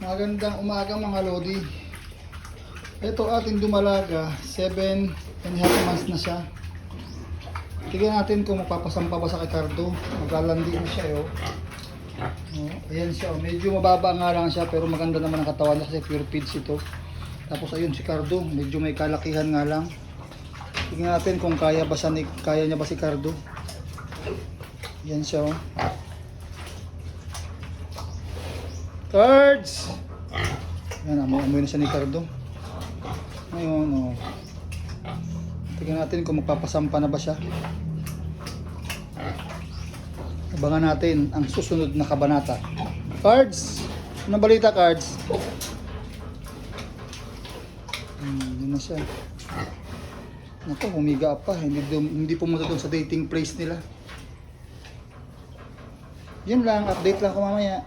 Magandang umaga mga Lodi. Ito ating dumalaga, 7 and half months na siya. Tignan natin kung mapapasampa ba sa kay Cardo. Maglalandi na siya eh, oh. Oh, ayan siya, oh. medyo mababa nga lang siya pero maganda naman ang katawan niya kasi pure feeds ito. Tapos ayun si Cardo, medyo may kalakihan nga lang. Tingnan natin kung kaya ba siya kaya niya ba si Cardo. Yan siya oh. Cards! Yan, amoy-amoy na siya ni Cardo. Ngayon, oh. Tingnan natin kung magpapasampa na ba siya. Abangan natin ang susunod na kabanata. Cards! Ano balita, Cards? Hmm, yun na siya. Naku, humiga pa. Hindi, hindi pumunta doon sa dating place nila. Yun lang, update lang ko mamaya.